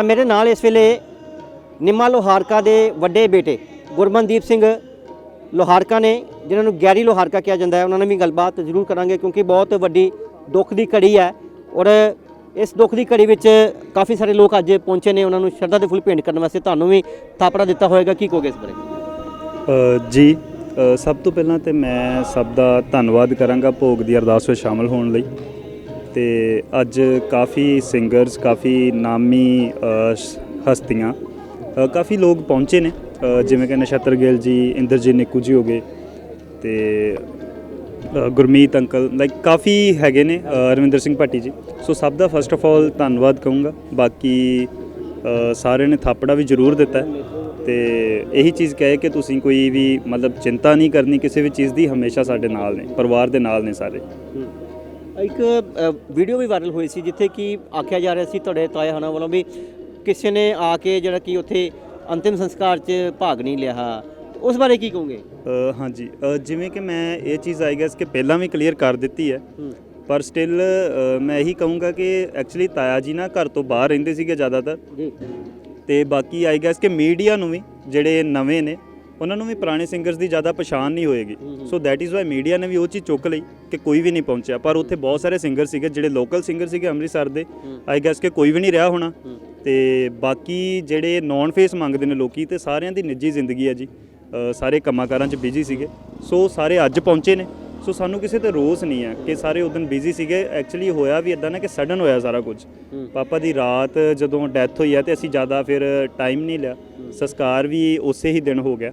ਤਾਂ ਮੇਰੇ ਨਾਲ ਇਸ ਵੇਲੇ ਨਿੰਮਾ ਲੋਹਾਰਕਾ ਦੇ ਵੱਡੇ ਬੇਟੇ ਗੁਰਮਨਦੀਪ ਸਿੰਘ ਲੋਹਾਰਕਾ ਨੇ, ਜਿਨ੍ਹਾਂ ਨੂੰ ਗੈਰੀ ਲੋਹਾਰਕਾ ਕਿਹਾ ਜਾਂਦਾ ਹੈ, ਉਹਨਾਂ ਨਾਲ ਵੀ ਗੱਲਬਾਤ ਜ਼ਰੂਰ ਕਰਾਂਗੇ ਕਿਉਂਕਿ ਬਹੁਤ ਵੱਡੀ ਦੁੱਖ ਦੀ ਘੜੀ ਹੈ ਔਰ ਇਸ ਦੁੱਖ ਦੀ ਘੜੀ ਵਿੱਚ ਕਾਫੀ ਸਾਰੇ ਲੋਕ ਅੱਜ ਪਹੁੰਚੇ ਨੇ, ਉਹਨਾਂ ਨੂੰ ਸ਼ਰਧਾ ਦੇ ਫੁੱਲ ਭੇਂਟ ਕਰਨ ਵਾਸਤੇ ਤੁਹਾਨੂੰ ਵੀ ਥਾਪੜਾ ਦਿੱਤਾ ਹੋਏਗਾ। ਕੀ ਕਹੋਗੇ ਇਸ ਬਾਰੇ? ਜੀ ਸਭ ਤੋਂ ਪਹਿਲਾਂ ਤੇ ਮੈਂ ਸਭ ਦਾ ਧੰਨਵਾਦ ਕਰਾਂਗਾ ਭੋਗ ਦੀ ਅਰਦਾਸ ਵਿੱਚ ਸ਼ਾਮਲ ਹੋਣ ਲਈ। ਤੇ ਅੱਜ ਕਾਫੀ ਸਿੰਗਰਸ, ਕਾਫੀ ਨਾਮੀ ਹਸਤੀਆਂ ਕਾਫੀ ਲੋਕ ਪਹੁੰਚੇ ਨੇ। ਜਿਵੇਂ ਕਿ ਨਛੱਤਰ ਗਿੱਲ ਜੀ, ਇੰਦਰਜੀਤ ਨਿੱਕੂ ਜੀ ਹੋ ਗਏ ਤੇ ਗੁਰਮੀਤ ਅੰਕਲ ਲਾਈਕ ਕਾਫੀ ਹੈਗੇ ਨੇ ਰਵਿੰਦਰ ਸਿੰਘ ਭੱਟੀ ਜੀ। ਸੋ ਸਭ ਦਾ ਫਸਟ ਆਫ ਆਲ ਧੰਨਵਾਦ ਕਹੂੰਗਾ। ਬਾਕੀ ਸਾਰਿਆਂ ਨੇ ਥਾਪੜਾ ਵੀ ਜ਼ਰੂਰ ਦਿੱਤਾ। ਹੈ ਤੇ ਇਹੀ ਚੀਜ਼ ਕਹੇ ਕਿ ਤੁਸੀਂ ਕੋਈ ਵੀ ਮਤਲਬ ਚਿੰਤਾ ਨਹੀਂ ਕਰਨੀ, ਕਿਸੇ ਵੀ ਚੀਜ਼ ਦੀ ਹਮੇਸ਼ਾ ਸਾਡੇ ਨਾਲ ਨੇ, ਪਰਿਵਾਰ ਦੇ ਨਾਲ ਨੇ ਸਾਰੇ। ਇੱਕ ਵੀਡੀਓ ਵੀ ਵਾਇਰਲ ਹੋਈ ਸੀ ਜਿੱਥੇ ਕਿ ਆਖਿਆ ਜਾ ਰਿਹਾ ਸੀ ਤੁਹਾਡੇ ਤਾਏ ਹਨਾ ਵੱਲੋਂ ਵੀ ਕਿਸੇ ਨੇ ਆ ਕੇ ਜਿਹੜਾ ਕਿ ਉੱਥੇ ਅੰਤਿਮ ਸੰਸਕਾਰ 'ਚ ਭਾਗ ਨਹੀਂ ਲਿਆ। ਉਸ ਬਾਰੇ ਕੀ ਕਹੋਗੇ? ਹਾਂਜੀ। ਜਿਵੇਂ ਕਿ ਮੈਂ ਇਹ ਚੀਜ਼ ਆਈ ਗੈਸ ਕਿ ਪਹਿਲਾਂ ਵੀ ਕਲੀਅਰ ਕਰ ਦਿੱਤੀ ਹੈ। ਪਰ ਸਟਿਲ ਮੈਂ ਇਹੀ ਕਹੂੰਗਾ ਕਿ ਐਕਚੁਅਲੀ ਤਾਇਆ ਜੀ ਨਾ ਘਰ ਤੋਂ ਬਾਹਰ ਰਹਿੰਦੇ ਸੀਗੇ ਜ਼ਿਆਦਾਤਰ। ਤੇ ਬਾਕੀ ਆਈ ਗੈਸ ਕਿ ਮੀਡੀਆ ਨੂੰ ਵੀ ਜਿਹੜੇ ਨਵੇਂ ਨੇ ਉਹਨਾਂ ਨੂੰ ਵੀ ਪੁਰਾਣੇ ਸਿੰਗਰਸ ਦੀ ਜ਼ਿਆਦਾ ਪਛਾਣ ਨਹੀਂ ਹੋਏਗੀ। So that is why media ਨੇ ਵੀ ਉਹ ਚੀਜ਼ ਚੁੱਕ ਲਈ ਕਿ ਕੋਈ ਵੀ ਨਹੀਂ ਪਹੁੰਚਿਆ। ਪਰ ਉੱਥੇ ਬਹੁਤ ਸਾਰੇ ਸਿੰਗਰ ਸੀਗੇ ਜਿਹੜੇ ਲੋਕਲ ਸਿੰਗਰ ਸੀਗੇ ਅੰਮ੍ਰਿਤਸਰ ਦੇ। ਆਈ ਗੈਸ ਕਿ ਕੋਈ ਵੀ ਨਹੀਂ ਰਿਹਾ ਹੋਣਾ। ਤੇ ਬਾਕੀ ਜਿਹੜੇ ਨੌਨ ਫੇਸ ਮੰਗਦੇ ਨੇ ਲੋਕੀ ਤੇ ਸਾਰਿਆਂ ਦੀ ਨਿੱਜੀ ਜ਼ਿੰਦਗੀ ਹੈ ਜੀ। ਸਾਰੇ ਕੰਮਾਂ-ਕਾਰਾਂ 'ਚ ਬਿਜ਼ੀ ਸੀਗੇ। ਸੋ ਸਾਰੇ ਅੱਜ ਪਹੁੰਚੇ ਨੇ। ਸੋ ਸਾਨੂੰ ਕਿਸੇ ਤੇ ਰੋਸ ਨਹੀਂ ਹੈ ਕਿ ਸਾਰੇ ਉਦੋਂ ਬਿਜ਼ੀ ਸੀਗੇ। ਐਕਚੁਅਲੀ ਹੋਇਆ ਵੀ ਇਦਾਂ ਨਾ ਕਿ ਸਡਨ ਹੋਇਆ ਸਾਰਾ ਕੁਝ। ਪਾਪਾ ਦੀ ਰਾਤ ਜਦੋਂ ਡੈਥ ਹੋਈ ਹੈ ਤੇ ਅਸੀਂ ਜ਼ਿਆਦਾ ਫਿਰ ਟਾਈਮ ਨਹੀਂ ਲਿਆ। ਸੰਸਕਾਰ ਵੀ ਉਸੇ ਹੀ ਦਿਨ ਹੋ ਗਿਆ।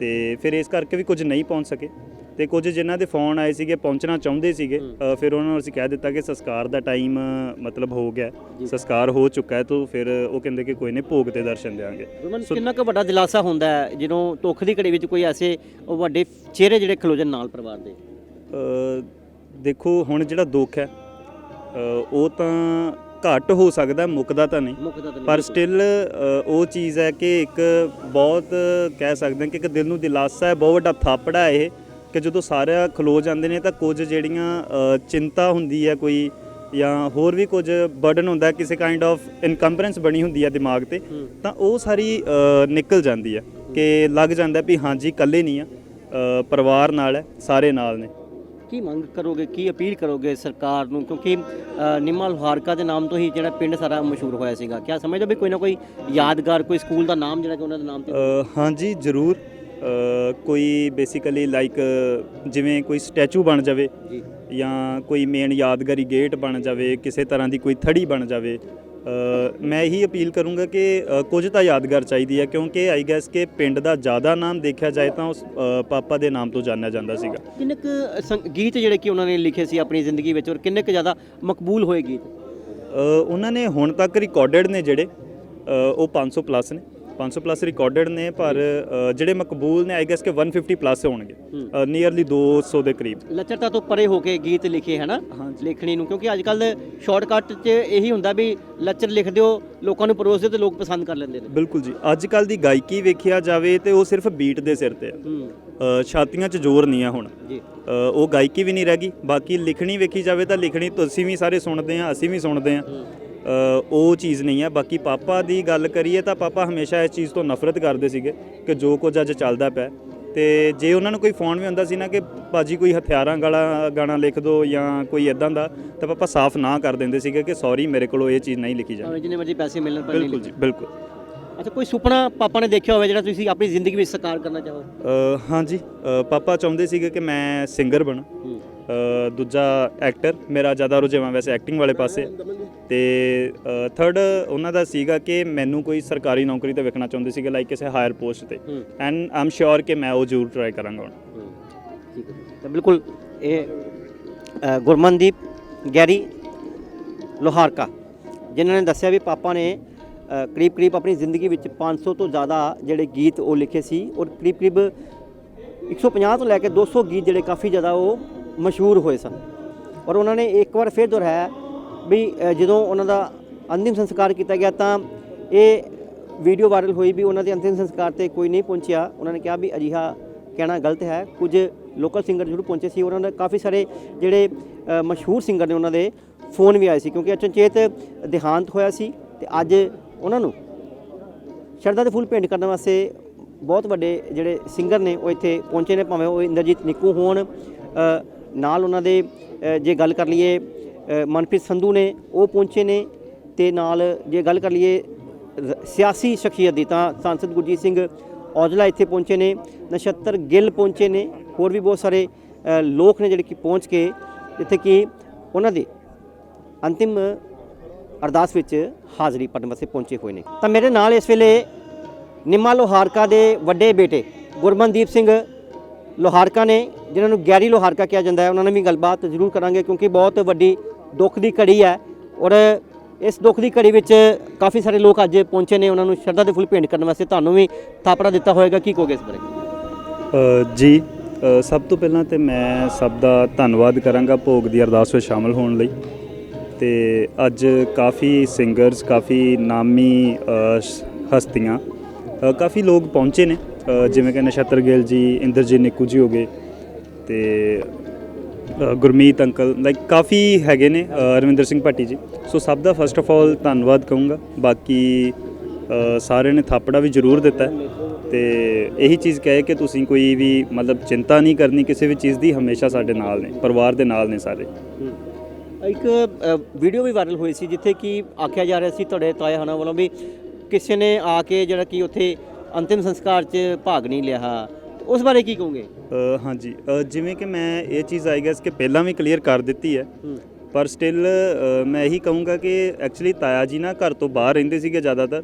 ਤੇ ਫਿਰ ਇਸ ਕਰਕੇ ਵੀ ਕੁਝ ਨਹੀਂ ਪਹੁੰਚ ਸਕੇ। ਤੇ ਕੁਝ ਜਿਨ੍ਹਾਂ ਦੇ ਫੋਨ ਆਏ ਸੀਗੇ ਪਹੁੰਚਣਾ ਚਾਹੁੰਦੇ ਸੀਗੇ ਫਿਰ ਉਹਨਾਂ ਨੂੰ ਅਸੀਂ ਕਹਿ ਦਿੱਤਾ ਕਿ ਸੰਸਕਾਰ ਦਾ ਟਾਈਮ ਮਤਲਬ ਹੋ ਗਿਆ। ਸੰਸਕਾਰ ਹੋ ਚੁੱਕਾ ਹੈ ਤਾਂ ਫਿਰ ਉਹ ਕਹਿੰਦੇ ਕਿ ਕੋਈ ਨਹੀਂ ਭੋਗ ਤੇ ਦਰਸ਼ਨ ਦੇਵਾਂਗੇ ਕਿੰਨਾ ਕੁ ਵੱਡਾ ਦਿਲਾਸਾ ਹੁੰਦਾ ਹੈ ਜਦੋਂ ਦੁੱਖ ਦੀ ਘੜੀ ਵਿੱਚ ਕੋਈ ਐਸੇ ਉਹ ਵੱਡੇ ਚਿਹਰੇ ਜਿਹੜੇ ਖਲੋ ਜਾਣ ਨਾਲ ਪਰਿਵਾਰ ਦੇ? ਦੇਖੋ ਹੁਣ ਜਿਹੜਾ ਦੁੱਖ ਹੈ ਉਹ ਤਾਂ ਘੱਟ ਹੋ ਸਕਦਾ ਮੁੱਕਦਾ ਤਾਂ ਨਹੀਂ। ਪਰ ਸਟਿਲ ਉਹ ਚੀਜ਼ ਹੈ ਕਿ ਇੱਕ ਬਹੁਤ ਕਹਿ ਸਕਦੇ ਹਾਂ ਕਿ ਇੱਕ ਦਿਲ ਨੂੰ ਦਿਲਾਸਾ ਹੈ ਬਹੁਤ ਵੱਡਾ ਥਾਪੜਾ ਹੈ ਇਹ। ਕਿ ਜਦੋਂ ਸਾਰੇ ਖਲੋ ਜਾਂਦੇ ਨੇ ਤਾਂ ਕੁਝ ਜਿਹੜੀਆਂ ਚਿੰਤਾ ਹੁੰਦੀ ਹੈ ਕੋਈ ਜਾਂ ਹੋਰ ਵੀ ਕੁਝ ਬਰਡਨ ਹੁੰਦਾ ਕਿਸੇ ਕਾਈਂਡ ਆਫ ਇਨਕੰਬਰੈਂਸ ਬਣੀ ਹੁੰਦੀ ਹੈ ਦਿਮਾਗ ਤੇ ਤਾਂ ਉਹ ਸਾਰੀ ਨਿਕਲ ਜਾਂਦੀ ਹੈ ਕਿ ਲੱਗ ਜਾਂਦਾ ਵੀ ਹਾਂਜੀ ਇਕੱਲੇ ਨਹੀਂ ਆ ਪਰਿਵਾਰ ਨਾਲ ਹੈ ਸਾਰੇ ਨਾਲ ਨੇ। ਕੀ ਮੰਗ ਕਰੋਗੇ ਕੀ ਅਪੀਲ ਕਰੋਗੇ ਸਰਕਾਰ ਨੂੰ? ਕਿਉਂਕਿ ਨਿੰਮਾ ਲੋਹਾਰਕਾ ਦੇ ਨਾਮ ਤੋਂ ਹੀ ਜਿਹੜਾ ਪਿੰਡ ਸਾਰਾ ਮਸ਼ਹੂਰ ਹੋਇਆ ਸੀਗਾ। ਕਿਆ ਸਮਝਦੇ ਵੀ ਕੋਈ ਨਾ ਕੋਈ ਯਾਦਗਾਰ ਕੋਈ ਸਕੂਲ ਦਾ ਨਾਮ ਜਿਹੜਾ ਕਿ ਉਹਨਾਂ ਦੇ ਨਾਮ ਤੇ ਹਾਂਜੀ ਜ਼ਰੂਰ। ਕੋਈ ਬੇਸਿਕਲੀ ਲਾਈਕ ਜਿਵੇਂ ਕੋਈ ਸਟੈਚੂ ਬਣ ਜਾਵੇ ਜੀ। ਜਾਂ ਕੋਈ ਮੇਨ ਯਾਦਗਾਰੀ ਗੇਟ ਬਣ ਜਾਵੇ ਕਿਸੇ ਤਰ੍ਹਾਂ ਦੀ ਕੋਈ ਥੜੀ ਬਣ ਜਾਵੇ ਮੈਂ ਇਹੀ ਅਪੀਲ ਕਰੂੰਗਾ ਕਿ ਕੁਝ ਤਾਂ ਯਾਦਗਾਰ ਚਾਹੀਦੀ ਹੈ ਕਿਉਂਕਿ ਆਈ ਗੈਸ ਕਿ ਪਿੰਡ ਦਾ ਜ਼ਿਆਦਾ ਨਾਮ ਦੇਖਿਆ ਜਾਏ ਤਾਂ ਉਸ ਪਾਪਾ ਦੇ ਨਾਮ ਤੋਂ ਜਾਣਿਆ ਜਾਂਦਾ ਸੀਗਾ। ਕਿੰਨੇ ਕੁ ਗੀਤ ਜਿਹੜੇ ਕਿ ਉਹਨਾਂ ਨੇ ਲਿਖੇ ਸੀ ਆਪਣੀ ਜ਼ਿੰਦਗੀ ਵਿੱਚ ਔਰ ਕਿੰਨੇ ਕੁ ਜ਼ਿਆਦਾ ਮਕਬੂਲ ਹੋਏ ਗੀਤ? ਉਹਨਾਂ ਨੇ ਹੁਣ ਤੱਕ ਰਿਕਾਰਡਡ ਨੇ ਜਿਹੜੇ ਉਹ 500 ਪਲੱਸ ਨੇ। 500 ਪਲੱਸ ਰਿਕਾਰਡਡ ਨੇ ਪਰ ਅ, ਜਿਹੜੇ ਮਕਬੂਲ ਨੇ ਆਈ ਗੈਸ ਕਿ 150 ਪਲੱਸ ਹੋਣਗੇ। ਨੀਅਰਲੀ 200 ਦੇ ਕਰੀਬ। ਲੱਚਰਤਾ ਤੋਂ ਪਰੇ ਹੋ ਕੇ ਗੀਤ ਲਿਖੇ ਹੈ ਨਾ ਹਾਂਜੀ। ਲਿਖਣੀ ਨੂੰ ਕਿਉਂਕਿ ਅੱਜ ਕੱਲ ਸ਼ਾਰਟਕਟ 'ਚ ਇਹੀ ਹੁੰਦਾ ਵੀ ਲੱਚਰ ਲਿਖ ਦਿਓ ਲੋਕਾਂ ਨੂੰ ਪਰੋਸ ਦਿਓ ਤੇ ਲੋਕ ਪਸੰਦ ਕਰ ਲੈਂਦੇ ਨੇ। ਬਿਲਕੁਲ ਜੀ। ਅੱਜ ਕੱਲ ਦੀ ਗਾਇਕੀ ਵੇਖਿਆ ਜਾਵੇ ਤੇ ਉਹ ਸਿਰਫ ਬੀਟ ਦੇ ਸਿਰ ਤੇ ਆ। ਹੂੰ। ਅ, ਛਾਤੀਆਂ 'ਚ ਜ਼ੋਰ ਨਹੀਂ ਆ ਹੁਣ। ਜੀ। ਅ, ਉਹ ਗਾਇਕੀ ਵੀ ਨਹੀਂ ਰਹਿ ਗਈ। ਬਾਕੀ ਲਿਖਣੀ ਵੇਖੀ ਜਾਵੇ ਤਾਂ ਲਿਖਣੀ ਤੁਸੀਂ ਵੀ ਸਾਰੇ ਸੁਣਦੇ ਆ ਅਸੀਂ ਵੀ ਸੁਣਦੇ ਆ। ਉਹ ਚੀਜ਼ ਨਹੀਂ ਹੈ ਬਾਕੀ ਪਾਪਾ ਦੀ ਗੱਲ ਕਰੀਏ ਤਾਂ ਪਾਪਾ ਹਮੇਸ਼ਾ ਇਸ ਚੀਜ਼ ਤੋਂ ਨਫ਼ਰਤ ਕਰਦੇ ਸੀਗੇ ਕਿ ਜੋ ਕੁਝ ਅੱਜ ਚੱਲਦਾ ਪਿਆ। ਤੇ ਜੇ ਉਹਨਾਂ ਨੂੰ ਕੋਈ ਫੋਨ ਵੀ ਹੁੰਦਾ ਸੀ ਨਾ ਕਿ ਬਾਜੀ ਕੋਈ ਹਥਿਆਰਾਂ ਵਾਲਾ ਗਾਣਾ ਲਿਖ ਦਿਓ ਜਾਂ ਕੋਈ ਇਦਾਂ ਦਾ ਤਾਂ ਪਾਪਾ ਸਾਫ਼ ਨਾ ਕਰ ਦਿੰਦੇ ਸੀਗੇ ਕਿ ਸੌਰੀ ਮੇਰੇ ਕੋਲੋਂ ਇਹ ਚੀਜ਼ ਨਹੀਂ ਲਿਖੀ ਜਾਂਦੀ ਜਿੰਨੇ ਮਰਜ਼ੀ ਪੈਸੇ ਮਿਲਣ ਪਰ ਨਹੀਂ ਬਿਲਕੁਲ ਜੀ ਬਿਲਕੁਲ। ਅੱਛਾ ਕੋਈ ਸੁਪਨਾ ਪਾਪਾ ਨੇ ਦੇਖਿਆ ਹੋਵੇ ਜਿਹੜਾ ਤੁਸੀਂ ਆਪਣੀ ਜ਼ਿੰਦਗੀ ਵਿੱਚ ਸਾਕਾਰ ਕਰਨਾ ਚਾਹੋ? ਹਾਂਜੀ। ਪਾਪਾ ਚਾਹੁੰਦੇ ਸੀਗੇ ਕਿ ਮੈਂ ਸਿੰਗਰ ਬਣਾ। ਦੂਜਾ ਐਕਟਰ ਮੇਰਾ ਜ਼ਿਆਦਾ ਰੁਝਾਨ ਵੈਸੇ ਐਕਟਿੰਗ ਵਾਲੇ ਪਾਸੇ। ਤੇ ਥਰਡ ਉਹਨਾਂ ਦਾ ਸੀਗਾ ਕਿ ਮੈਨੂੰ ਕੋਈ ਸਰਕਾਰੀ ਨੌਕਰੀ ਤੇ ਵੇਖਣਾ ਚਾਹੁੰਦੇ ਸੀਗੇ ਲਾਈਕ ਕਿਸੇ ਹਾਇਰ ਪੋਸਟ ਤੇ। ਐਂਡ ਆਮ ਸ਼ੋਰ ਕਿ ਮੈਂ ਉਹ ਜ਼ਰੂਰ ਟਰਾਈ ਕਰਾਂਗਾ ਹੁਣ। ਹੂੰ, ਠੀਕ ਹੈ। ਤਾਂ ਬਿਲਕੁਲ ਇਹ ਗੁਰਮਨਦੀਪ ਗੈਰੀ ਲੋਹਾਰਕਾ ਜਿਨ੍ਹਾਂ ਨੇ ਦੱਸਿਆ ਵੀ ਪਾਪਾ ਨੇ ਕਰੀਬ ਕਰੀਬ ਆਪਣੀ ਜ਼ਿੰਦਗੀ ਵਿੱਚ 500 ਤੋਂ ਜ਼ਿਆਦਾ ਜਿਹੜੇ ਗੀਤ ਉਹ ਲਿਖੇ ਸੀ। ਔਰ ਕਰੀਬ ਕਰੀਬ 150 ਤੋਂ ਲੈ ਕੇ 200 ਗੀਤ ਜਿਹੜੇ ਕਾਫੀ ਜ਼ਿਆਦਾ ਉਹ ਮਸ਼ਹੂਰ ਹੋਏ ਸਨ। ਔਰ ਉਹਨਾਂ ਨੇ ਇੱਕ ਵਾਰ ਫਿਰ ਦੁਹਰਾਇਆ ਵੀ ਜਦੋਂ ਉਹਨਾਂ ਦਾ ਅੰਤਿਮ ਸੰਸਕਾਰ ਕੀਤਾ ਗਿਆ ਤਾਂ ਇਹ ਵੀਡੀਓ ਵਾਇਰਲ ਹੋਈ ਵੀ ਉਹਨਾਂ ਦੇ ਅੰਤਿਮ ਸੰਸਕਾਰ ਤੇ ਕੋਈ ਨਹੀਂ ਪਹੁੰਚਿਆ। ਉਹਨਾਂ ਨੇ ਕਿਹਾ ਵੀ ਅਜਿਹਾ ਕਹਿਣਾ ਗਲਤ ਹੈ। ਕੁਝ ਲੋਕਲ ਸਿੰਗਰ ਜ਼ਰੂਰ ਪਹੁੰਚੇ ਸੀ। ਉਹਨਾਂ ਦੇ ਕਾਫੀ ਸਾਰੇ ਜਿਹੜੇ ਮਸ਼ਹੂਰ ਸਿੰਗਰ ਨੇ ਉਹਨਾਂ ਦੇ ਫੋਨ ਵੀ ਆਏ ਸੀ ਕਿਉਂਕਿ ਅਚਨਚੇਤ ਦੇਹਾਂਤ ਹੋਇਆ ਸੀ ਤੇ ਅੱਜ ਉਹਨਾਂ ਨੂੰ ਸ਼ਰਧਾ ਦੇ ਫੁੱਲ ਭੇਂਟ ਕਰਨ ਵਾਸਤੇ ਬਹੁਤ ਵੱਡੇ ਜਿਹੜੇ ਸਿੰਗਰ ਨੇ ਉਹ ਇੱਥੇ ਪਹੁੰਚੇ ਨੇ। ਭਾਵੇਂ ਉਹ ਇੰਦਰਜੀਤ ਨਿੱਕੂ ਹੋਣ ਨਾਲ ਉਹਨਾਂ ਦੇ ਜੇ ਗੱਲ ਕਰ ਲਈਏ ਮਨਪ੍ਰੀਤ ਸੰਧੂ ਨੇ, ਉਹ ਪਹੁੰਚੇ ਨੇ ਤੇ ਨਾਲ ਜੇ ਗੱਲ ਕਰ ਲਈਏ ਸਿਆਸੀ ਸ਼ਖਸੀਅਤ ਦੀ, ਤਾਂ ਸੰਸਦ ਗੁਰਜੀਤ ਸਿੰਘ ਔਜਲਾ ਇੱਥੇ ਪਹੁੰਚੇ ਨੇ, ਨਛੱਤਰ ਗਿੱਲ ਪਹੁੰਚੇ ਨੇ, ਹੋਰ ਵੀ ਬਹੁਤ ਸਾਰੇ ਲੋਕ ਨੇ ਜਿਹੜੇ ਕਿ ਪਹੁੰਚ ਕੇ ਜਿੱਥੇ ਕਿ ਉਹਨਾਂ ਦੇ ਅੰਤਿਮ ਅਰਦਾਸ ਵਿੱਚ ਹਾਜ਼ਰੀ ਭਰਨ ਵਾਸਤੇ ਪਹੁੰਚੇ ਹੋਏ ਨੇ। ਤਾਂ ਮੇਰੇ ਨਾਲ ਇਸ ਵੇਲੇ ਨਿੰਮਾ ਲੋਹਾਰਕਾ ਦੇ ਵੱਡੇ ਬੇਟੇ ਗੁਰਮਨਦੀਪ ਸਿੰਘ ਲੋਹਾਰਕਾ ਨੇ, ਜਿਨ੍ਹਾਂ ਨੂੰ ਗੈਰੀ ਲੋਹਾਰਕਾ ਕਿਹਾ ਜਾਂਦਾ ਹੈ, ਉਹਨਾਂ ਨਾਲ ਵੀ ਗੱਲਬਾਤ ਜ਼ਰੂਰ ਕਰਾਂਗੇ ਕਿਉਂਕਿ ਬਹੁਤ ਵੱਡੀ ਦੁੱਖ ਦੀ ਘੜੀ ਹੈ ਔਰ ਇਸ ਦੁੱਖ ਦੀ ਘੜੀ ਵਿੱਚ ਕਾਫੀ ਸਾਰੇ ਲੋਕ ਅੱਜ ਪਹੁੰਚੇ ਨੇ, ਉਹਨਾਂ ਨੂੰ ਸ਼ਰਧਾ ਦੇ ਫੁੱਲ ਭੇਂਟ ਕਰਨ ਵਾਸਤੇ ਤੁਹਾਨੂੰ ਵੀ ਥਾਪੜਾ ਦਿੱਤਾ ਹੋਏਗਾ। ਕੀ ਕਹੋਗੇ ਇਸ ਬਾਰੇ? ਜੀ ਸਭ ਤੋਂ ਪਹਿਲਾਂ ਤੇ ਮੈਂ ਸਭ ਦਾ ਧੰਨਵਾਦ ਕਰਾਂਗਾ ਭੋਗ ਦੀ ਅਰਦਾਸ ਵਿੱਚ ਸ਼ਾਮਲ ਹੋਣ ਲਈ। ਤੇ ਅੱਜ ਕਾਫੀ ਸਿੰਗਰਸ, ਕਾਫੀ ਨਾਮੀ ਹਸਤੀਆਂ ਕਾਫੀ ਲੋਕ ਪਹੁੰਚੇ ਨੇ। ਜਿਵੇਂ ਕਿ ਨਛੱਤਰ ਗਿੱਲ ਜੀ, ਇੰਦਰਜੀਤ ਨਿੱਕੂ ਜੀ ਹੋ ਗਏ ਤੇ ਗੁਰਮੀਤ ਅੰਕਲ ਲਾਈਕ ਕਾਫੀ ਹੈਗੇ ਨੇ ਰਵਿੰਦਰ ਸਿੰਘ ਭੱਟੀ ਜੀ। ਸੋ ਸਭ ਦਾ ਫਸਟ ਆਫ ਆਲ ਧੰਨਵਾਦ ਕਹੂੰਗਾ। ਬਾਕੀ ਸਾਰਿਆਂ ਨੇ ਥਾਪੜਾ ਵੀ ਜ਼ਰੂਰ ਦਿੱਤਾ। ਹੈ ਤੇ ਇਹੀ ਚੀਜ਼ ਕਹੇ ਕਿ ਤੁਸੀਂ ਕੋਈ ਵੀ ਮਤਲਬ ਚਿੰਤਾ ਨਹੀਂ ਕਰਨੀ, ਕਿਸੇ ਵੀ ਚੀਜ਼ ਦੀ, ਹਮੇਸ਼ਾ ਸਾਡੇ ਨਾਲ ਨੇ, ਪਰਿਵਾਰ ਦੇ ਨਾਲ ਨੇ ਸਾਰੇ। ਇੱਕ ਵੀਡੀਓ ਵੀ ਵਾਇਰਲ ਹੋਈ ਸੀ, ਜਿੱਥੇ ਕਿ ਆਖਿਆ ਜਾ ਰਿਹਾ ਸੀ ਤੁਹਾਡੇ ਤਾਇਆ ਹਨਾ ਵੱਲੋਂ ਵੀ ਕਿਸੇ ਨੇ ਆ ਕੇ ਜਿਹੜਾ ਕਿ ਉੱਥੇ ਅੰਤਿਮ ਸੰਸਕਾਰ 'ਚ ਭਾਗ ਨਹੀਂ ਲਿਆ। ਉਸ ਬਾਰੇ ਕੀ ਕਹੋਗੇ? ਹਾਂਜੀ। ਜਿਵੇਂ ਕਿ ਮੈਂ ਇਹ ਚੀਜ਼ ਆਈ ਗੈਸ ਕਿ ਪਹਿਲਾਂ ਵੀ ਕਲੀਅਰ ਕਰ ਦਿੱਤੀ ਹੈ। ਪਰ ਸਟਿਲ ਮੈਂ ਇਹੀ ਕਹੂੰਗਾ ਕਿ ਐਕਚੁਅਲੀ ਤਾਇਆ ਜੀ ਨਾ ਘਰ ਤੋਂ ਬਾਹਰ ਰਹਿੰਦੇ ਸੀਗੇ ਜ਼ਿਆਦਾਤਰ।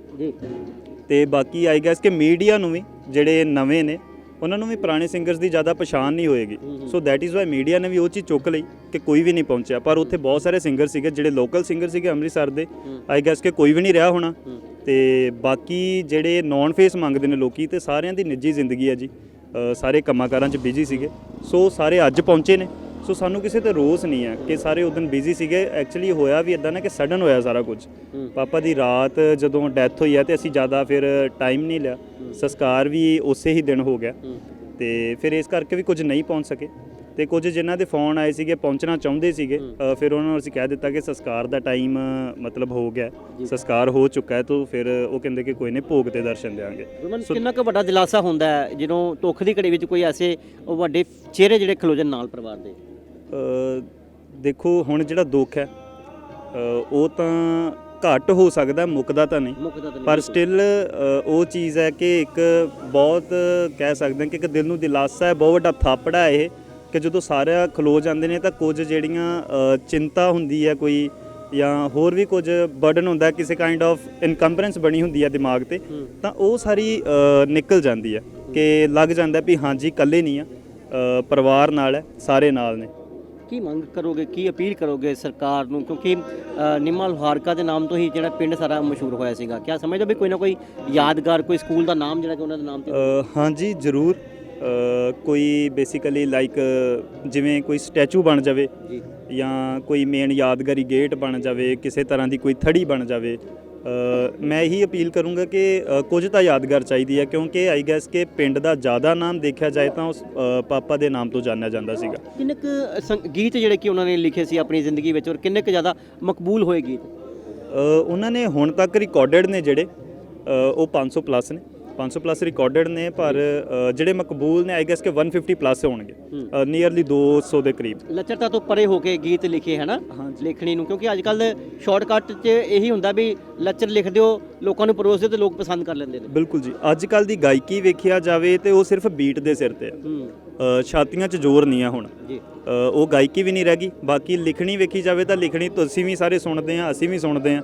ਤੇ ਬਾਕੀ ਆਈ ਗੈਸ ਕਿ ਮੀਡੀਆ ਨੂੰ ਵੀ ਜਿਹੜੇ ਨਵੇਂ ਨੇ ਉਹਨਾਂ ਨੂੰ ਵੀ ਪੁਰਾਣੇ ਸਿੰਗਰਸ ਦੀ ਜ਼ਿਆਦਾ ਪਛਾਣ ਨਹੀਂ ਹੋਏਗੀ। So that is why media ਨੇ ਵੀ ਉਹ ਚੀਜ਼ ਚੁੱਕ ਲਈ ਕਿ ਕੋਈ ਵੀ ਨਹੀਂ ਪਹੁੰਚਿਆ। ਪਰ ਉੱਥੇ ਬਹੁਤ ਸਾਰੇ ਸਿੰਗਰ ਸੀਗੇ ਜਿਹੜੇ ਲੋਕਲ ਸਿੰਗਰ ਸੀਗੇ ਅੰਮ੍ਰਿਤਸਰ ਦੇ। ਆਈ ਗੈਸ ਕਿ ਕੋਈ ਵੀ ਨਹੀਂ ਰਿਹਾ ਹੋਣਾ। ਤੇ ਬਾਕੀ ਜਿਹੜੇ ਨੌਨ ਫੇਸ ਮੰਗਦੇ ਨੇ ਲੋਕੀ ਤੇ ਸਾਰਿਆਂ ਦੀ ਨਿੱਜੀ ਜ਼ਿੰਦਗੀ ਹੈ ਜੀ। ਸਾਰੇ ਕੰਮਾਂ-ਕਾਰਾਂ 'ਚ ਬਿਜ਼ੀ ਸੀਗੇ। ਸੋ ਸਾਰੇ ਅੱਜ ਪਹੁੰਚੇ ਨੇ। ਸੋ ਸਾਨੂੰ ਕਿਸੇ ਤੇ ਰੋਸ ਨਹੀਂ ਹੈ ਕਿ ਸਾਰੇ ਉਦੋਂ ਬਿਜ਼ੀ ਸੀਗੇ। ਐਕਚੁਅਲੀ ਹੋਇਆ ਵੀ ਇਦਾਂ ਨਾ ਕਿ ਸਡਨ ਹੋਇਆ ਸਾਰਾ ਕੁਝ। ਪਾਪਾ ਦੀ ਰਾਤ ਜਦੋਂ ਡੈਥ ਹੋਈ ਹੈ ਤੇ ਅਸੀਂ ਜ਼ਿਆਦਾ ਫਿਰ ਟਾਈਮ ਨਹੀਂ ਲਿਆ। ਸੰਸਕਾਰ ਵੀ ਉਸੇ ਹੀ ਦਿਨ ਹੋ ਗਿਆ। ਤੇ ਫਿਰ ਇਸ ਕਰਕੇ ਵੀ ਕੁਝ ਨਹੀਂ ਪਹੁੰਚ ਸਕੇ। ਤੇ ਕੁਝ ਜਿਨ੍ਹਾਂ ਦੇ ਫੋਨ ਆਏ ਸੀਗੇ ਪਹੁੰਚਣਾ ਚਾਹੁੰਦੇ ਸੀਗੇ ਫਿਰ ਉਹਨਾਂ ਨੂੰ ਅਸੀਂ ਕਹਿ ਦਿੱਤਾ ਕਿ ਸੰਸਕਾਰ ਦਾ ਟਾਈਮ ਮਤਲਬ ਹੋ ਗਿਆ। ਸੰਸਕਾਰ ਹੋ ਚੁੱਕਾ ਹੈ ਤਾਂ ਫਿਰ ਉਹ ਕਹਿੰਦੇ ਕਿ ਕੋਈ ਨਹੀਂ ਭੋਗ ਤੇ ਦਰਸ਼ਨ ਗੁਰਮਨ ਕਿੰਨਾ ਕੁ ਵੱਡਾ ਦਿਲਾਸਾ ਹੁੰਦਾ ਹੈ ਜਦੋਂ ਦੁੱਖ ਦੀ ਘੜੀ ਵਿੱਚ ਕੋਈ ਐਸੇ ਵੱਡੇ ਚਿਹਰੇ ਜਿਹੜੇ ਖਲੋ ਜਾਣ ਨਾਲ ਪਰਿਵਾਰ ਦੇ? ਦੇਖੋ ਹੁਣ ਜਿਹੜਾ ਦੁੱਖ ਹੈ ਉਹ ਤਾਂ ਘੱਟ ਹੋ ਸਕਦਾ ਮੁੱਕਦਾ ਤਾਂ ਨਹੀਂ। ਪਰ ਸਟਿਲ ਉਹ ਚੀਜ਼ ਹੈ ਕਿ ਇੱਕ ਬਹੁਤ ਕਹਿ ਸਕਦੇ ਹਾਂ ਕਿ ਇੱਕ ਦਿਲ ਨੂੰ ਦਿਲਾਸਾ ਹੈ ਬਹੁਤ ਵੱਡਾ ਥਾਪੜਾ ਹੈ ਇਹ ਕਿ ਜਦੋਂ ਸਾਰੇ ਖਲੋ ਜਾਂਦੇ ਨੇ ਤਾਂ ਕੁਝ ਜਿਹੜੀਆਂ ਚਿੰਤਾ ਹੁੰਦੀ ਹੈ ਕੋਈ ਜਾਂ ਹੋਰ ਵੀ ਕੁਝ ਬਰਡਨ ਹੁੰਦਾ ਕਿਸੇ ਕਾਈਂਡ ਆਫ ਇਨਕੰਬਰੈਂਸ ਬਣੀ ਹੁੰਦੀ ਹੈ ਦਿਮਾਗ ਤੇ ਤਾਂ ਉਹ ਸਾਰੀ ਨਿਕਲ ਜਾਂਦੀ ਹੈ ਕਿ ਲੱਗ ਜਾਂਦਾ ਵੀ ਹਾਂਜੀ ਇਕੱਲੇ ਨਹੀਂ ਆ ਪਰਿਵਾਰ ਨਾਲ ਹੈ ਸਾਰੇ ਨਾਲ ਨੇ। ਕੀ ਮੰਗ ਕਰੋਗੇ ਕੀ ਅਪੀਲ ਕਰੋਗੇ ਸਰਕਾਰ ਨੂੰ? ਕਿਉਂਕਿ ਨਿੰਮਾ ਲੋਹਾਰਕਾ ਦੇ ਨਾਮ ਤੋਂ ਹੀ ਜਿਹੜਾ ਪਿੰਡ ਸਾਰਾ ਮਸ਼ਹੂਰ ਹੋਇਆ ਸੀਗਾ। ਕਿਆ ਸਮਝਦੇ ਵੀ ਕੋਈ ਨਾ ਕੋਈ ਯਾਦਗਾਰ ਕੋਈ ਸਕੂਲ ਦਾ ਨਾਮ ਜਿਹੜਾ ਕਿ ਉਹਨਾਂ ਦੇ ਨਾਮ ਤੇ ਹਾਂਜੀ ਜ਼ਰੂਰ। ਕੋਈ ਬੇਸਿਕਲੀ ਲਾਈਕ ਜਿਵੇਂ ਕੋਈ ਸਟੈਚੂ ਬਣ ਜਾਵੇ ਜੀ। ਜਾਂ ਕੋਈ ਮੇਨ ਯਾਦਗਾਰੀ ਗੇਟ ਬਣ ਜਾਵੇ ਕਿਸੇ ਤਰ੍ਹਾਂ ਦੀ ਕੋਈ ਥੜੀ ਬਣ ਜਾਵੇ ਮੈਂ ਇਹੀ ਅਪੀਲ ਕਰੂੰਗਾ ਕਿ ਕੁਝ ਤਾਂ ਯਾਦਗਾਰ ਚਾਹੀਦੀ ਹੈ ਕਿਉਂਕਿ ਆਈ ਗੈਸ ਕਿ ਪਿੰਡ ਦਾ ਜ਼ਿਆਦਾ ਨਾਮ ਦੇਖਿਆ ਜਾਏ ਤਾਂ ਉਸ ਪਾਪਾ ਦੇ ਨਾਮ ਤੋਂ ਜਾਣਿਆ ਜਾਂਦਾ ਸੀਗਾ। ਕਿੰਨੇ ਕੁ ਗੀਤ ਜਿਹੜੇ ਕਿ ਉਹਨਾਂ ਨੇ ਲਿਖੇ ਸੀ ਆਪਣੀ ਜ਼ਿੰਦਗੀ ਵਿੱਚ ਔਰ ਕਿੰਨੇ ਕੁ ਜ਼ਿਆਦਾ ਮਕਬੂਲ ਹੋਏ ਗੀਤ? ਉਹਨਾਂ ਨੇ ਹੁਣ ਤੱਕ ਰਿਕਾਰਡਡ ਨੇ ਜਿਹੜੇ ਉਹ 500 ਪਲੱਸ ਨੇ। 500 ਪਲੱਸ ਰਿਕਾਰਡਡ ਨੇ ਪਰ ਅ, ਜਿਹੜੇ ਮਕਬੂਲ ਨੇ ਆਈ ਗੈਸ ਕਿ 150 ਪਲੱਸ ਹੋਣਗੇ। ਨੀਅਰਲੀ 200 ਦੇ ਕਰੀਬ। ਲੱਚਰਤਾ ਤੋਂ ਪਰੇ ਹੋ ਕੇ ਗੀਤ ਲਿਖੇ ਹੈ ਨਾ ਹਾਂਜੀ। ਲਿਖਣੀ ਨੂੰ ਕਿਉਂਕਿ ਅੱਜ ਕੱਲ ਸ਼ਾਰਟਕਟ 'ਚ ਇਹੀ ਹੁੰਦਾ ਵੀ ਲੱਚਰ ਲਿਖ ਦਿਓ ਲੋਕਾਂ ਨੂੰ ਪਰੋਸ ਦਿਓ ਤੇ ਲੋਕ ਪਸੰਦ ਕਰ ਲੈਂਦੇ ਨੇ। ਬਿਲਕੁਲ ਜੀ। ਅੱਜ ਕੱਲ ਦੀ ਗਾਇਕੀ ਵੇਖਿਆ ਜਾਵੇ ਤੇ ਉਹ ਸਿਰਫ ਬੀਟ ਦੇ ਸਿਰ ਤੇ ਆ। ਹੂੰ। ਅ, ਛਾਤੀਆਂ 'ਚ ਜ਼ੋਰ ਨਹੀਂ ਆ ਹੁਣ। ਜੀ। ਅ, ਉਹ ਗਾਇਕੀ ਵੀ ਨਹੀਂ ਰਹਿ ਗਈ। ਬਾਕੀ ਲਿਖਣੀ ਵੇਖੀ ਜਾਵੇ ਤਾਂ ਲਿਖਣੀ ਤੁਸੀਂ ਵੀ ਸਾਰੇ ਸੁਣਦੇ ਆ ਅਸੀਂ ਵੀ ਸੁਣਦੇ ਆ।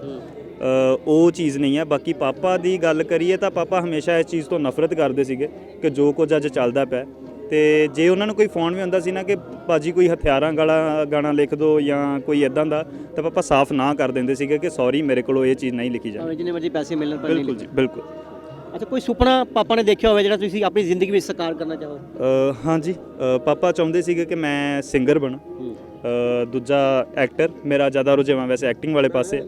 ਉਹ ਚੀਜ਼ ਨਹੀਂ ਹੈ। ਬਾਕੀ ਪਾਪਾ ਦੀ ਗੱਲ ਕਰੀਏ ਤਾਂ ਪਾਪਾ ਹਮੇਸ਼ਾ ਇਸ ਚੀਜ਼ ਤੋਂ ਨਫ਼ਰਤ ਕਰਦੇ ਸੀਗੇ ਕਿ ਜੋ ਕੁਝ ਅੱਜ ਚੱਲਦਾ ਪਿਆ ਤੇ ਜੇ ਉਹਨਾਂ ਨੂੰ ਕੋਈ ਫੋਨ ਵੀ ਹੁੰਦਾ ਸੀ ਨਾ ਕਿ ਭਾਜੀ ਕੋਈ ਹਥਿਆਰਾਂ ਗਾਲਾ ਗਾਣਾ ਲਿਖ ਦਿਓ ਜਾਂ ਕੋਈ ਇਦਾਂ ਦਾ ਤਾਂ ਪਾਪਾ ਸਾਫ਼ ਨਾ ਕਰ ਦਿੰਦੇ ਸੀਗੇ ਕਿ ਸੌਰੀ ਮੇਰੇ ਕੋਲੋਂ ਇਹ ਚੀਜ਼ ਨਹੀਂ ਲਿਖੀ ਜਾਂਦੀ ਭਾਵੇਂ ਜਿੰਨੇ ਮਰਜ਼ੀ ਪੈਸੇ ਮਿਲਣ ਪਰ ਨਹੀਂ ਬਿਲਕੁਲ ਜੀ ਬਿਲਕੁਲ। ਅੱਛਾ ਕੋਈ ਸੁਪਨਾ ਪਾਪਾ ਨੇ ਦੇਖਿਆ ਹੋਵੇ ਜਿਹੜਾ ਤੁਸੀਂ ਆਪਣੀ ਜ਼ਿੰਦਗੀ ਵਿੱਚ ਸਾਕਾਰ ਕਰਨਾ ਚਾਹੋ? ਅ, ਹਾਂਜੀ। ਅ, ਪਾਪਾ ਚਾਹੁੰਦੇ ਸੀਗੇ ਕਿ ਮੈਂ ਸਿੰਗਰ ਬਣਾ। ਹੂੰ। ਦੂਜਾ ਐਕਟਰ ਮੇਰਾ ਜ਼ਿਆਦਾ ਰੁਝਾਨ ਵੈਸੇ ਐਕਟਿੰਗ ਵਾਲੇ ਪਾਸੇ।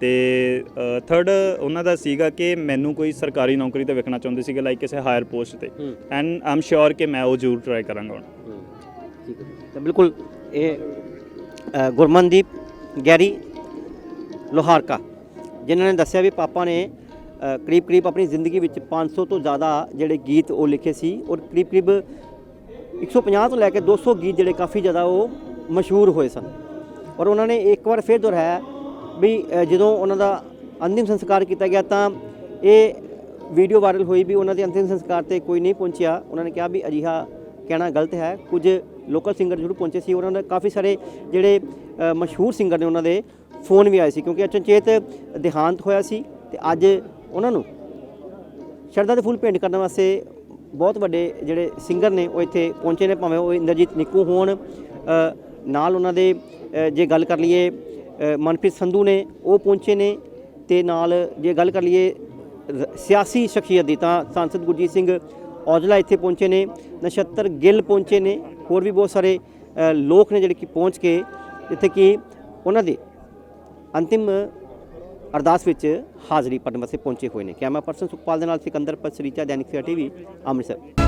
ਤੇ ਥਰਡ ਉਹਨਾਂ ਦਾ ਸੀਗਾ ਕਿ ਮੈਨੂੰ ਕੋਈ ਸਰਕਾਰੀ ਨੌਕਰੀ ਤੇ ਵੇਖਣਾ ਚਾਹੁੰਦੇ ਸੀਗੇ ਲਾਈਕ ਕਿਸੇ ਹਾਇਰ ਪੋਸਟ ਤੇ। ਐਂਡ ਆਮ ਸ਼ੋਰ ਕਿ ਮੈਂ ਉਹ ਜ਼ਰੂਰ ਟਰਾਈ ਕਰਾਂਗਾ ਹੁਣ। ਠੀਕ ਹੈ। ਤਾਂ ਬਿਲਕੁਲ ਇਹ ਗੁਰਮਨਦੀਪ ਗੈਰੀ ਲੋਹਾਰਕਾ ਜਿਨ੍ਹਾਂ ਨੇ ਦੱਸਿਆ ਵੀ ਪਾਪਾ ਨੇ ਕਰੀਬ ਕਰੀਬ ਆਪਣੀ ਜ਼ਿੰਦਗੀ ਵਿੱਚ 500 ਤੋਂ ਜ਼ਿਆਦਾ ਜਿਹੜੇ ਗੀਤ ਉਹ ਲਿਖੇ ਸੀ। ਔਰ ਕਰੀਬ ਕਰੀਬ 150 ਤੋਂ ਲੈ ਕੇ 200 ਗੀਤ ਜਿਹੜੇ ਕਾਫੀ ਜ਼ਿਆਦਾ ਉਹ ਮਸ਼ਹੂਰ ਹੋਏ ਸਨ। ਔਰ ਉਹਨਾਂ ਨੇ ਇੱਕ ਵਾਰ ਫਿਰ ਦੁਹਰਾਇਆ ਵੀ ਜਦੋਂ ਉਹਨਾਂ ਦਾ ਅੰਤਿਮ ਸੰਸਕਾਰ ਕੀਤਾ ਗਿਆ ਤਾਂ ਇਹ ਵੀਡੀਓ ਵਾਇਰਲ ਹੋਈ ਵੀ ਉਹਨਾਂ ਦੇ ਅੰਤਿਮ ਸੰਸਕਾਰ ਤੇ ਕੋਈ ਨਹੀਂ ਪਹੁੰਚਿਆ। ਉਹਨਾਂ ਨੇ ਕਿਹਾ ਵੀ ਅਜਿਹਾ ਕਹਿਣਾ ਗਲਤ ਹੈ। ਕੁਝ ਲੋਕਲ ਸਿੰਗਰ ਜ਼ਰੂਰ ਪਹੁੰਚੇ ਸੀ। ਉਹਨਾਂ ਦੇ ਕਾਫੀ ਸਾਰੇ ਜਿਹੜੇ ਮਸ਼ਹੂਰ ਸਿੰਗਰ ਨੇ ਉਹਨਾਂ ਦੇ ਫੋਨ ਵੀ ਆਏ ਸੀ ਕਿਉਂਕਿ ਅਚਨਚੇਤ ਦੇਹਾਂਤ ਹੋਇਆ ਸੀ ਤੇ ਅੱਜ ਉਹਨਾਂ ਨੂੰ ਸ਼ਰਧਾ ਦੇ ਫੁੱਲ ਭੇਂਟ ਕਰਨ ਵਾਸਤੇ ਬਹੁਤ ਵੱਡੇ ਜਿਹੜੇ ਸਿੰਗਰ ਨੇ ਉਹ ਇੱਥੇ ਪਹੁੰਚੇ ਨੇ। ਭਾਵੇਂ ਉਹ ਇੰਦਰਜੀਤ ਨਿੱਕੂ ਹੋਣ ਨਾਲ ਉਹਨਾਂ ਦੇ ਜੇ ਗੱਲ ਕਰ ਲਈਏ ਮਨਪ੍ਰੀਤ ਸੰਧੂ ਨੇ, ਉਹ ਪਹੁੰਚੇ ਨੇ ਤੇ ਨਾਲ ਜੇ ਗੱਲ ਕਰ ਲਈਏ ਸਿਆਸੀ ਸ਼ਖਸੀਅਤ ਦੀ ਤਾਂ ਸੰਸਦ ਗੁਰਜੀਤ ਸਿੰਘ ਔਜਲਾ ਇੱਥੇ ਪਹੁੰਚੇ ਨੇ, ਨਛੱਤਰ ਗਿੱਲ ਪਹੁੰਚੇ ਨੇ, ਹੋਰ ਵੀ ਬਹੁਤ ਸਾਰੇ ਲੋਕ ਨੇ ਜਿਹੜੇ ਕਿ ਪਹੁੰਚ ਕੇ ਜਿੱਥੇ ਕਿ ਉਹਨਾਂ ਦੇ ਅੰਤਿਮ ਅਰਦਾਸ ਵਿੱਚ ਹਾਜ਼ਰੀ ਭਰਨ ਵਾਸਤੇ ਪਹੁੰਚੇ ਹੋਏ ਨੇ। ਕੈਮਰਾ ਪਰਸਨ ਸੁਖਪਾਲ ਦੇ ਨਾਲ ਸਿਕੰਦਰ ਪਸਰੀਚਾ, ਦੈਨਿਕ ਸਵੇਰਾ ਟੀਵੀ, ਅੰਮ੍ਰਿਤਸਰ।